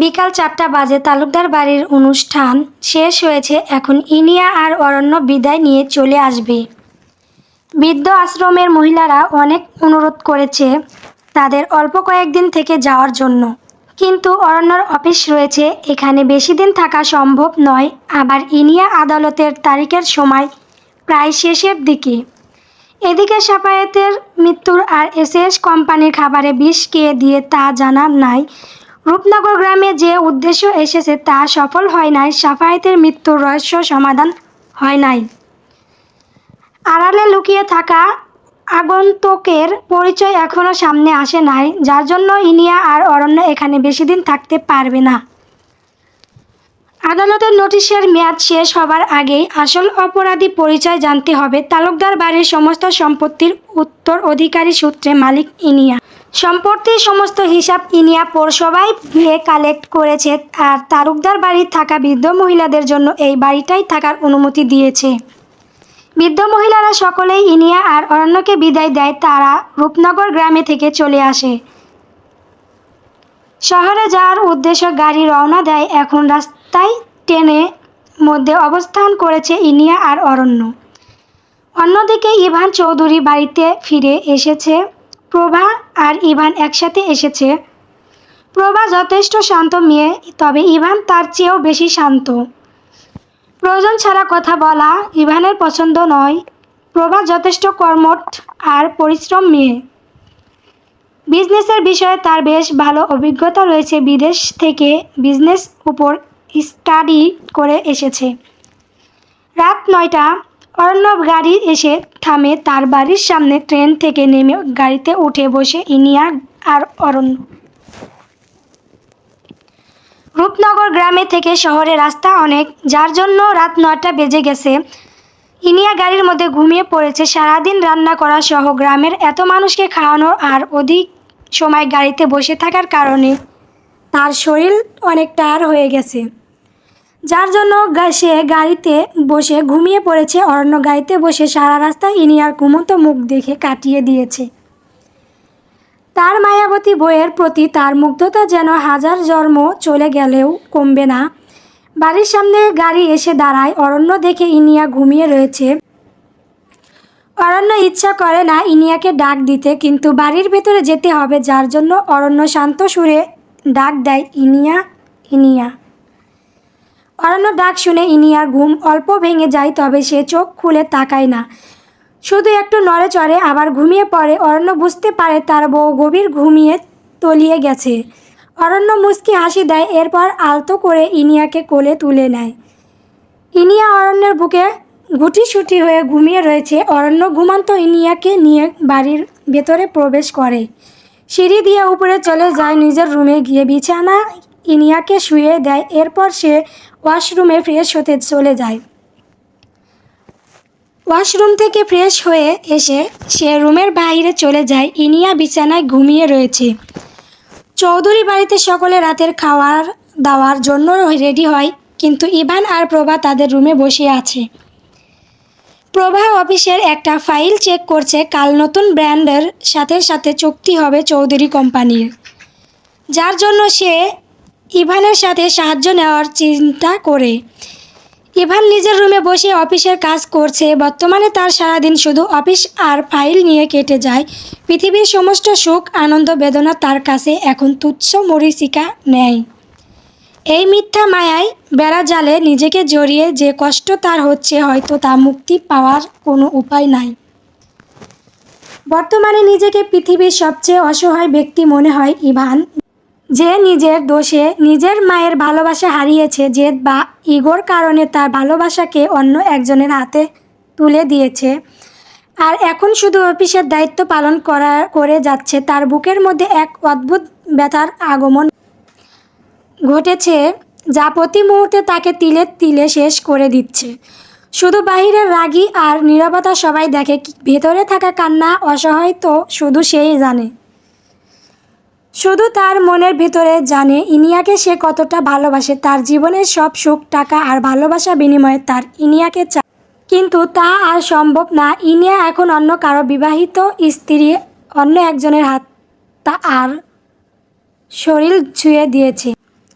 বিকাল চারটা বাজে তালুকদার বাড়ির অনুষ্ঠান শেষ হয়েছে, এখন ইনিয়া আর অরণ্য বিদায় নিয়ে চলে আসবে। বৃদ্ধ আশ্রমের মহিলারা অনেক অনুরোধ করেছে তাদের অল্প কয়েকদিন থেকে যাওয়ার জন্য। কিন্তু অরণ্যর অফিস রয়েছে, এখানে বেশি দিন থাকা সম্ভব নয়, আবার ইনিয়া আদালতের তারিখের সময় প্রায় শেষের দিকে। এদিকে সাফায়েতের মৃত্যুর আর এসএস কোম্পানির খাবারে বিষ কে দিয়ে তা জানার নাই। রূপনগর গ্রামে যে উদ্দেশ্য এসেছে তা সফল হয় নাই, সাফায়েতের মৃত্যুর রহস্য সমাধান হয় নাই। আড়ালে লুকিয়ে থাকা আগন্তুকের পরিচয় এখনও সামনে আসে নাই, যার জন্য ইনিয়া আর অরণ্য এখানে বেশি দিন থাকতে পারবে না। আদালতের নোটিশের মেয়াদ শেষ হবার আগেই আসল অপরাধী পরিচয় জানতে হবে। তালুকদার বাড়ির সমস্ত সম্পত্তির উত্তর অধিকারী সূত্রে মালিক ইনিয়া। সম্পত্তির সমস্ত হিসাব ইনিয়া পৌরসভায় গিয়ে কালেক্ট করেছে আর তারুকদার বাড়ির থাকা বৃদ্ধ মহিলাদের জন্য এই বাড়িটাই থাকার অনুমতি দিয়েছে। বৃদ্ধ মহিলারা সকলেই ইনিয়া আর অরণ্যকে বিদায় দেয় তারা রূপনগর গ্রামে থেকে চলে আসে। শহরে যাওয়ার উদ্দেশ্য গাড়ি রওনা দেয় এখন রাস্তায় ট্রেনে মধ্যে অবস্থান করেছে ইনিয়া আর অরণ্য। অন্যদিকে ইভান চৌধুরী বাড়িতে ফিরে এসেছে প্রভা আর ইভান একসাথে এসেছে। প্রভা যথেষ্ট শান্ত মেয়ে, তবে ইভান তার চেয়েও বেশি শান্ত। প্রয়োজন ছাড়া কথা বলা ইভানের পছন্দ নয়। প্রভা যথেষ্ট কর্মঠ আর পরিশ্রম মেয়ে। বিজনেসের বিষয়ে তার বেশ ভালো অভিজ্ঞতা রয়েছে বিদেশ থেকে বিজনেস উপর স্টাডি করে এসেছে। রাত নয়টা অর্ণব গাড়ি এসে থামে, তার বাড়ির সামনে ট্রেন থেকে নেমে গাড়িতে উঠে বসে ইনিয়া আর অরণ্য। রূপনগর গ্রামে থেকে শহরে রাস্তা অনেক, যার জন্য রাত নয়টা বেজে গেছে। ইনিয়া গাড়ির মধ্যে ঘুমিয়ে পড়েছে। সারাদিন রান্না করা সহ গ্রামের এত মানুষকে খাওয়ানোর আর অধিক সময় গাড়িতে বসে থাকার কারণে তার শরীর অনেক টায়ার হয়ে গেছে। যার জন্য সে গাড়িতে বসে ঘুমিয়ে পড়েছে। অরণ্য গাড়িতে বসে সারা রাস্তা ইনিয়ার ঘুমন্ত মুখ দেখে কাটিয়ে দিয়েছে। তার মায়াবতী বইয়ের প্রতি তার মুগ্ধতা যেন হাজার জন্ম চলে গেলেও কমবে না। বাড়ির সামনে গাড়ি এসে দাঁড়ায়। অরণ্য দেখে ইনিয়া ঘুমিয়ে রয়েছে। অরণ্য ইচ্ছা করে না ইনিয়াকে ডাক দিতে, কিন্তু বাড়ির ভেতরে যেতে হবে। যার জন্য অরণ্য শান্ত সুরে ডাক দেয়, ইনিয়া ইনিয়া। অরণ্য ডাক শুনে ইনিয়ার ঘুম অল্প ভেঙে যায়, তবে সে চোখ খুলে তাকায় না। শুধু একটু নড়ে চড়ে আবার ঘুমিয়ে পড়ে। অরণ্য বুঝতে পারে তার বউ গভীর ঘুমিয়ে তলিয়ে গেছে। অরণ্য মুস্কি হাসি দেয়, এরপর আলতো করে ইনিয়াকে কোলে তুলে নেয়। ইনিয়া অরণ্যের বুকে গুটিসুটি হয়ে ঘুমিয়ে রয়েছে। অরণ্য ঘুমান্ত ইনিয়াকে নিয়ে বাড়ির ভেতরে প্রবেশ করে। সিঁড়ি দিয়ে উপরে চলে যায়, নিজের রুমে গিয়ে বিছানা ইনিয়াকে শুয়ে দেয়, এরপর সে ওয়াশরুমে ফ্রেশ হতে চলে যায়। ওয়াশরুম থেকে ফ্রেশ হয়ে এসে সে রুমের বাইরে চলে যায়। ইনিয়া বিছানায় ঘুমিয়ে রয়েছে। চৌধুরী বাড়িতে সকলে রাতের খাওয়ার দাওয়ার জন্য রেডি হয়, কিন্তু ইভান আর প্রভা তাদের রুমে বসে আছে। প্রভা অফিসের একটা ফাইল চেক করছে, কাল নতুন ব্র্যান্ডের সাথে সাথে চুক্তি হবে চৌধুরী কোম্পানির। যার জন্য সে ইভানের সাথে সাহায্য নেওয়ার চিন্তা করে। ইভান নিজের রুমে বসে অফিসের কাজ করছে। বর্তমানে তার সারাদিন শুধু অফিস আর ফাইল নিয়ে কেটে যায়। পৃথিবীর সমস্ত সুখ, আনন্দ, বেদনা তার কাছে এখন তুচ্ছ মরিচিকা নেয় এই মিথ্যা মায়ায় বেড়া জালে নিজেকে জড়িয়ে যে কষ্ট তার হচ্ছে, হয়তো তা মুক্তি পাওয়ার কোনো উপায় নাই। বর্তমানে নিজেকে পৃথিবীর সবচেয়ে অসহায় ব্যক্তি মনে হয় ইভান। যে নিজের দোষে নিজের মায়ের ভালোবাসা হারিয়েছে জেদ বা ইগোর কারণে তার ভালোবাসাকে অন্য একজনের হাতে তুলে দিয়েছে। আর এখন শুধু অফিসের দায়িত্ব পালন করা, করে যাচ্ছে। তার বুকের মধ্যে এক অদ্ভুত ব্যথার আগমন ঘটেছে, যা প্রতি মুহূর্তে তাকে তিলে তিলে শেষ করে দিচ্ছে। শুধু বাহিরের রাগী আর নীরবতা সবাই দেখে, ভেতরে থাকা কান্না, অসহায় তো শুধু সেই জানে। শুধু তার মনের ভিতরে জানে ইনিয়াকে সে কতটা ভালোবাসে, তার জীবনের সব সুখ, টাকা আর ভালোবাসা বিনিময়ে তার ইনিয়াকে চায় কিন্তু তা আর সম্ভব না। ইনিয়া এখন অন্য কারও বিবাহিত স্ত্রী, অন্য একজনের হাত তা আর শরীর ছুঁয়ে দিয়েছে।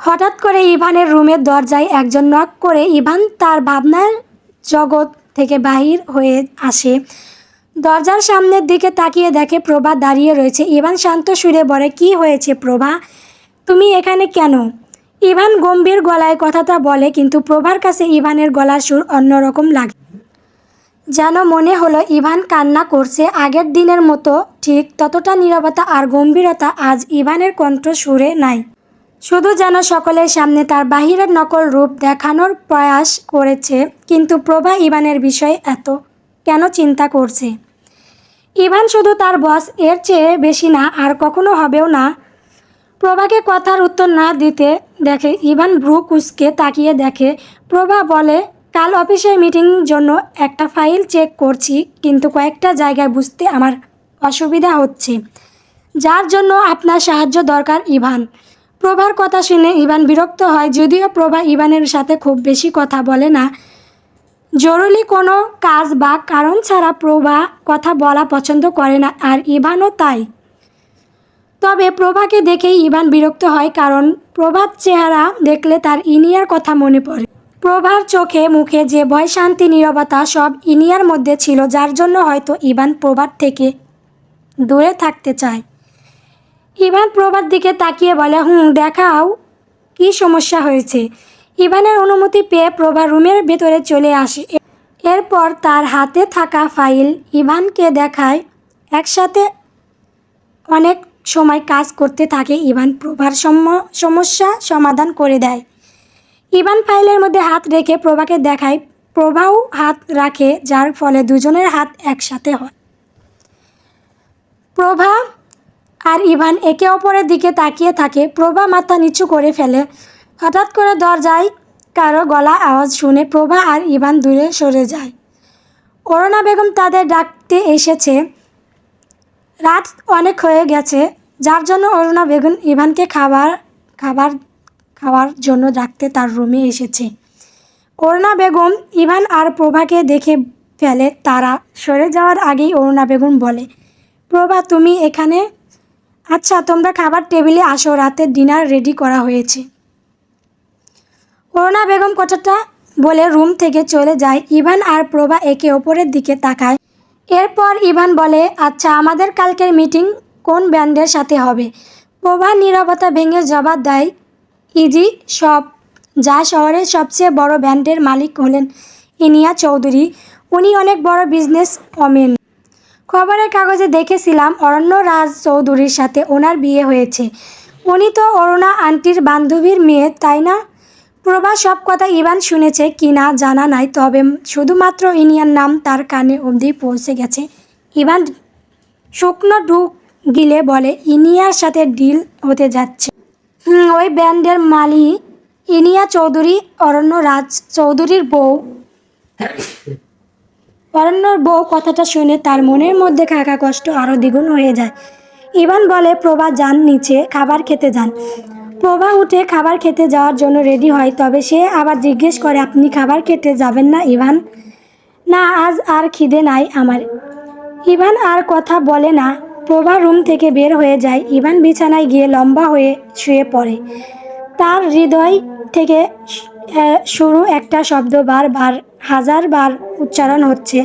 হঠাৎ করে ইভানের রুমের দরজায় একজন নক করে ইভান তার ভাবনার জগৎ থেকে বাহির হয়ে আসে। দরজার সামনের দিকে তাকিয়ে দেখে প্রভা দাঁড়িয়ে রয়েছে। ইভান শান্ত সুরে বলে, কি হয়েছে প্রভা? তুমি এখানে কেন? ইভান গম্ভীর গলায় কথাটা বলে, কিন্তু প্রভার কাছে ইভানের গলার সুর অন্যরকম লাগে। যেন মনে হলো, ইভান কান্না করছে। আগের দিনের মতো, ঠিক ততটা নীরবতা আর গম্ভীরতা আজ ইভানের কণ্ঠ সুরে নাই। শুধু যেন সকলের সামনে তার বাহিরের নকল রূপ দেখানোর প্রয়াস করেছে, কিন্তু প্রভা ইভানের বিষয়ে এত কেন চিন্তা করছে? ইভান শুধু তার বস, এর চেয়ে বেশি না, আর কখনো হবেও না। প্রভাকে কথার উত্তর না দিতে দেখে ইভান ব্রু কুচকে তাকিয়ে দেখে। প্রভা বলে, কাল অফিসের মিটিং জন্য একটা ফাইল চেক করছি, কিন্তু কয়েকটা জায়গায় বুঝতে আমার অসুবিধা হচ্ছে। যার জন্য আপনার সাহায্য দরকার, ইভান। প্রভার কথা শুনে ইভান বিরক্ত হয়, যদিও প্রভা ইভানের সাথে খুব বেশি কথা বলে না জরুরি কোনো কাজ বা কারণ ছাড়া প্রভা কথা বলা পছন্দ করে না আর ইভানও তাই। তবে প্রভাকে দেখেই ইভান বিরক্ত হয় কারণ প্রভার চেহারা দেখলে তার ইনিয়ার কথা মনে পড়ে। প্রভার চোখে মুখে যে ভয়, শান্তি, নীরবতা সব ইনিয়ার মধ্যে ছিল, যার জন্য হয়তো ইভান প্রভার থেকে দূরে থাকতে চায়। ইভান প্রভার দিকে তাকিয়ে বলে, হুম, দেখাও কি সমস্যা হয়েছে? ইভানের অনুমতি পেয়ে প্রভা রুমের ভেতরে চলে আসে। এরপর তার হাতে থাকা ফাইল ইভানকে দেখায়। একসাথে অনেক সময় কাজ করতে থাকে ইভান। প্রভার সম- সমস্যা সমাধান করে দেয়। ইভান ফাইলের মধ্যে হাত রেখে প্রভাকে দেখায়। প্রভাও হাত রাখে, যার ফলে দুজনের হাত একসাথে হয়। প্রভা আর ইভান একে অপরের দিকে তাকিয়ে থাকে। প্রভা মাথা নিচু করে ফেলে। হঠাৎ করে দরজায় কারও গলা আওয়াজ শুনে প্রভা আর ইভান দূরে সরে যায়। অরুণা বেগম তাদের ডাকতে এসেছে। রাত অনেক হয়ে গেছে, যার জন্য অরুণা বেগম ইভানকে খাবার খাবার, খাওয়ার জন্য ডাকতে তার রুমে এসেছে। অরুণা বেগম ইভান আর প্রভাকে দেখে ফেলে তারা। সরে যাওয়ার আগেই অরুণা বেগম বলে, প্রভা, তুমি এখানে? আচ্ছা তোমরা খাবার টেবিলে আসো রাতের ডিনার রেডি করা হয়েছে। অরুণা বেগম কথাটা বলে রুম থেকে চলে যায়, ইভান আর প্রভা একে অপরের দিকে তাকায়। এরপর ইভান বলে আচ্ছা আমাদের কালকের মিটিং কোন ব্যান্ডের সাথে হবে? প্রভা নীরবতা ভেঙে জবাব দেয়, ইজি, সব, যা শহরের সবচেয়ে বড় ব্যান্ডের মালিক হলেন ইনিয়া চৌধুরী। উনি অনেক বড় বিজনেস ওমেন খবরের কাগজে দেখেছিলাম, অরণ্য রাজ চৌধুরীর সাথে ওনার বিয়ে হয়েছে। উনি তো অরুণা আন্টির বান্ধবীর মেয়ে, তাই না? প্রভা সব কথা ইভান শুনেছে কি না জানা নাই, তবে শুধুমাত্র ইনিয়ার নাম তার কানে অবধি পৌঁছে গেছে। ইভান শুকনো ঢুক গিলে বলে, ইনিয়ার সাথে ডিল হতে যাচ্ছে। ওই ব্যান্ডের মালি ইনিয়া চৌধুরী অরণ্য রাজ চৌধুরীর বউ। অরণ্যর বউ কথাটা শুনে তার মনের মধ্যে কাকা কষ্ট আরও দ্বিগুণ হয়ে যায়। ইভান বলে, প্রভা যান নিচে, খাবার খেতে যান। প্রভা উঠে খাবার খেতে যাওয়ার জন্য রেডি হয়, তবে সে আবার জিজ্ঞেস করে, আপনি খাবার খেতে যাবেন না, ইভান? না, আজ আর খিদে নাই আমার। ইভান আর কথা বলে না। প্রভা রুম থেকে বের হয়ে যায়। ইভান বিছানায় গিয়ে লম্বা হয়ে শুয়ে পড়ে। তার হৃদয় থেকে শুরু একটা শব্দ বারবার হাজারবার উচ্চারণ হচ্ছে।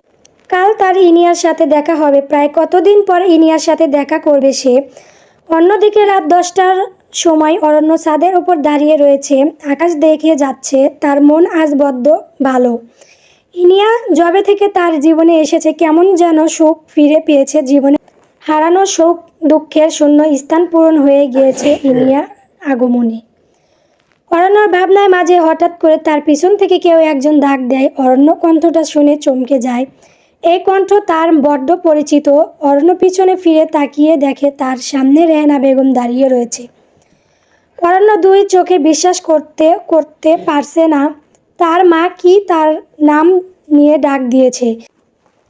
কাল তার ইনিয়ার সাথে দেখা হবে। প্রায় কতদিন পর ইনিয়ার সাথে দেখা করবে সে? অন্যদিকে রাত দশটার সময় অরণ্য ছাদের উপর দাঁড়িয়ে রয়েছে, আকাশ দেখিয়ে যাচ্ছে, তার মন আজ বদ্ধ ভালো। ইনিয়া জবে থেকে তার জীবনে এসেছে, কেমন যেন সুখ ফিরে পেয়েছে জীবনে। হারানো শোক দুঃখের শূন্য স্থান পূরণ হয়ে গিয়েছে ইনিয়া আগমনে। অরণ্যর ভাবনায় মাঝে হঠাৎ করে তার পিছন থেকে কেউ একজন ডাক দেয়। অরণ্য কণ্ঠটা শুনে চমকে যায়। এই কণ্ঠ তার বড্ড পরিচিত। অরণ্য পিছনে ফিরে তাকিয়ে দেখে তার সামনে রেহেনা বেগম দাঁড়িয়ে রয়েছে। অরণ্য দুই চোখে বিশ্বাস করতে করতে পারছে না। তার মা কি তার নাম নিয়ে ডাক দিয়েছে?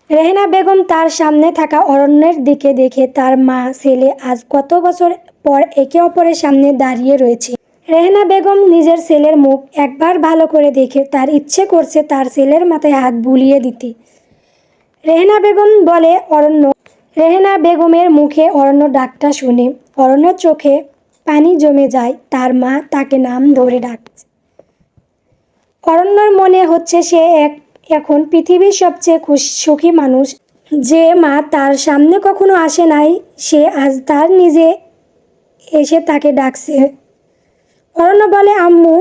রেহেনা বেগম তার সামনে থাকা অরণ্যের দিকে দেখে তার মা, ছেলে আজ কত বছর পর একে অপরের সামনে দাঁড়িয়ে রয়েছে? রেহেনা বেগম নিজের ছেলের মুখ একবার ভালো করে দেখে তার ইচ্ছে করছে তার ছেলের মাথায় হাত বুলিয়ে দিতে। রেহেনা বেগম বলে, অরণ্য। রেহেনা বেগমের মুখে অরণ্য ডাকটা শুনে অরণ্য চোখে পানি জমে যায়, তার মা তাকে নাম ধরে ডাকছে। অরণ্যর মনে হচ্ছে সে এক, এখন পৃথিবীর সবচেয়ে খুশি, সুখী মানুষ। যে মা তার সামনে কখনো আসে নাই, সে আজ তার নিজে এসে তাকে ডাকছে। অরণ্য বলে, আম্মু।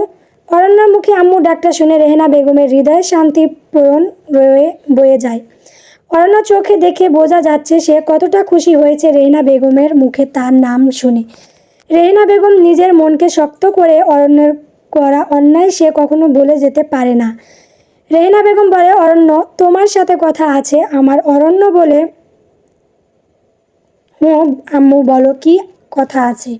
অরণ্যর মুখে আম্মু ডাক্তার শুনে রেহেনা বেগমের হৃদয়ে শান্তি পূরণ রয়ে, বয়ে যায়। অরণ্য চোখে দেখে বোঝা যাচ্ছে সে কতটা খুশি হয়েছে রেহেনা বেগমের মুখে তার নাম শুনে। রেহেনা বেগম নিজের মনকে শক্ত করে অরণ্যের করা অন্যায় সে কখনো বলে যেতে পারে না। রেহেনা বেগম বলে, অরণ্য, তোমার সাথে কথা আছে, আমার অরণ্য বলে আম্মু, বলো কি কথা আছে।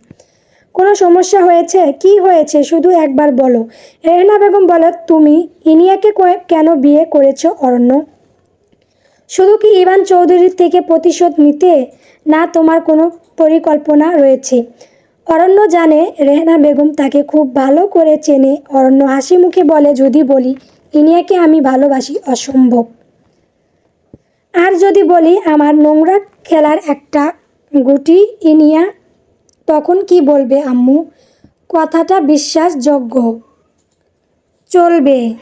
কোনো সমস্যা হয়েছে? কি হয়েছে? শুধু একবার বলো। রেহেনা বেগম বলে, তুমি ইনিয়াকে কেন বিয়ে করেছ, অরণ্য? শুধু কি ইভান চৌধুরীর থেকে প্রতিশোধ নিতে? না, তোমার কোনো পরিকল্পনা রয়েছে। অরণ্য জানে, রেহেনা বেগম তাকে খুব ভালো করে চেনে। অরণ্য হাসি মুখে বলে, যদি বলি, ইনিয়াকে আমি ভালোবাসি অসম্ভব। আর যদি বলি, আমার নোংরা খেলার একটা গুটি ইনিয়া, তখন কি বলবে আম্মু? কথাটা বিশ্বাসযোগ্য। চলবে।